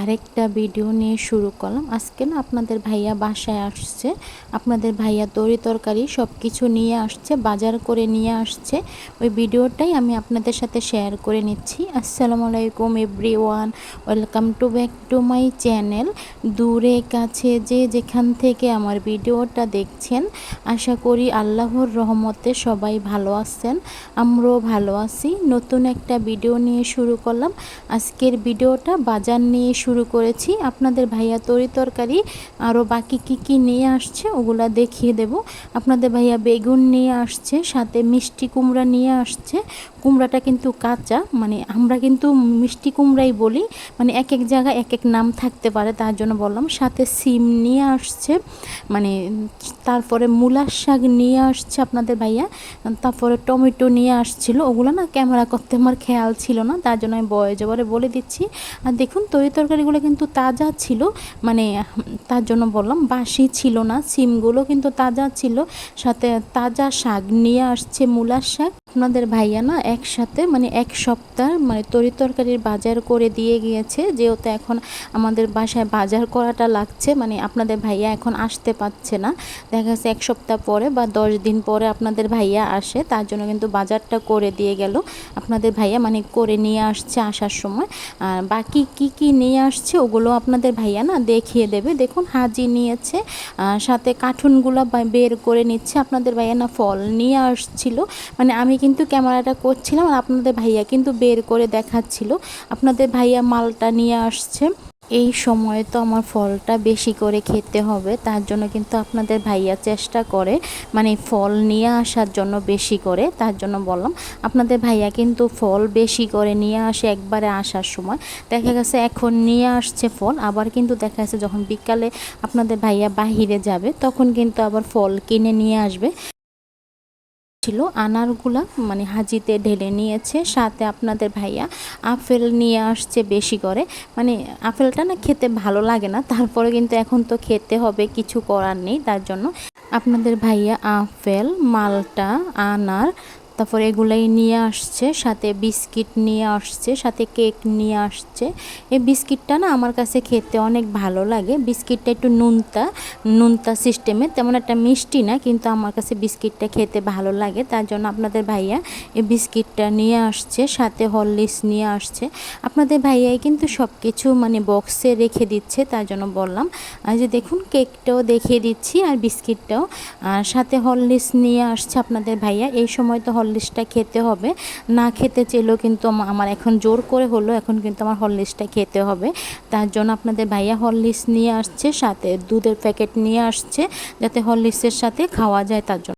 আরেকটা ভিডিও নিয়ে শুরু করলাম। আজকে না আপনাদের ভাইয়া বাসায় আসছে। আপনাদের ভাইয়া তরি তরকারি সব কিছু নিয়ে আসছে, বাজার করে নিয়ে আসছে। ওই ভিডিওটাই আমি আপনাদের সাথে শেয়ার করে নিচ্ছি। আসসালামু আলাইকুম everyone welcome to back to my channel দূরে, কাছে, যে যেখান থেকে আমার ভিডিওটা দেখছেন, আশা করি আল্লাহর রহমতে সবাই ভালো আছেন। আমরাও ভালো আছি। নতুন একটা ভিডিও নিয়ে শুরু করলাম। আজকের ভিডিওটা বাজার নিয়ে শুরু করেছি। আপনাদের ভাইয়া তরি তরকারি আরও বাকি কি কি নিয়ে আসছে ওগুলা দেখিয়ে দেব। আপনাদের ভাইয়া বেগুন নিয়ে আসছে, সাথে মিষ্টি কুমড়া নিয়ে আসছে কুমড়াটা কিন্তু কাঁচা মানে আমরা কিন্তু মিষ্টি কুমড়াই বলি মানে এক এক জায়গায় এক এক নাম থাকতে পারে, তার জন্য বললাম। সাথে সিম নিয়ে আসছে মানে তারপরে মূলার শাক নিয়ে আসছে আপনাদের ভাইয়া, তারপরে টমেটো নিয়ে আসছিল। ওগুলো না ক্যামেরা করতে আমার খেয়াল ছিল না, তার জন্য আমি বয়ে জবরে বলে দিচ্ছি। আর দেখুন, তরি তরকারিগুলো কিন্তু তাজা ছিল মানে তার জন্য বললাম, বাসি ছিল না, সিমগুলো কিন্তু তাজা ছিল। সাথে তাজা শাক নিয়ে আসছে, মূলার শাক। আপনাদের ভাইয়া না একসাথে মানে এক সপ্তাহ মানে তরি তরকারির বাজার করে দিয়ে গিয়েছে, যেহেতু এখন আমাদের বাসায় বাজার করাটা লাগছে মানে আপনাদের ভাইয়া এখন আসতে পারছে না। দেখা যাচ্ছে এক সপ্তাহ পরে বা দশ দিন পরে আপনাদের ভাইয়া আসে, তার জন্য কিন্তু বাজারটা করে দিয়ে গেল। আপনাদের ভাইয়া মানে করে নিয়ে আসছে আসার সময়। আর বাকি কি কি নিয়ে আসছে ওগুলো আপনাদের ভাইয়া না দেখিয়ে দেবে। দেখুন, হাজি নিয়েছে সাথে কার্টুনগুলো বের করে নিচ্ছে। আপনাদের ভাইয়া না ফল নিয়ে আসছিল। মানে আমি কিন্তু ক্যামেরাটা করছিলাম আর আপনাদের ভাইয়া কিন্তু বের করে দেখাচ্ছিল। আপনাদের ভাইয়া মালটা নিয়ে আসছে। এই সময়ে তো আমার ফলটা বেশি করে খেতে হবে, তার জন্য কিন্তু আপনাদের ভাইয়া চেষ্টা করে মানে ফল নিয়ে আসার জন্য বেশি করে, তার জন্য বললাম। আপনাদের ভাইয়া কিন্তু ফল বেশি করে নিয়ে আসে একবারে আসার সময়। দেখা গেছে এখন নিয়ে আসছে ফল, আবার কিন্তু দেখা যাচ্ছে যখন বিকালে আপনাদের ভাইয়া বাহিরে যাবে, তখন কিন্তু আবার ফল কিনে নিয়ে আসবে। ছিল, আনারগুলা মানে হাজিতে ঢেলে নিয়েছে, সাথে আপনাদের ভাইয়া আপেল নিয়ে আসছে বেশি করে। মানে আপেলটা না খেতে ভালো লাগে না, তারপরে কিন্তু এখন তো খেতে হবে, কিছু করার নেই, তার জন্য। আপনাদের ভাইয়া আপেল, মালটা, আনার তারপর এগুলাই নিয়ে আসছে, সাথে বিস্কিট নিয়ে আসছে, সাথে কেক নিয়ে আসছে। এই বিস্কিটটা না আমার কাছে খেতে অনেক ভালো লাগে। বিস্কিটটা একটু নুনতা নুনতা সিস্টেমে তেমন একটা মিষ্টি না, কিন্তু আমার কাছে বিস্কিটটা খেতে ভালো লাগে। তার জন্য আপনাদের ভাইয়া এই বিস্কিটটা নিয়ে আসছে, সাথে হরলিক্স নিয়ে আসছে। আপনাদের ভাইয়াই কিন্তু সব কিছু মানে বক্সে রেখে দিচ্ছে, তার জন্য বললাম। আর যে দেখুন, কেকটাও দেখিয়ে দিচ্ছি আর বিস্কিটটাও। আর সাথে হরলিক্স নিয়ে আসছে আপনাদের ভাইয়া। এই সময় তো হরলিক্সটা খেতে হবে। না খেতে চেলেও কিন্তু আমার এখন জোর করে হলো, এখন কিন্তু আমার হরলিক্সটা খেতে হবে। তার জন্য আপনাদের ভাইয়া হরলিক্স নিয়ে আসছে, সাথে দুধের প্যাকেট নিয়ে আসছে, যাতে হরলিক্সের সাথে খাওয়া যায় তার জন্য।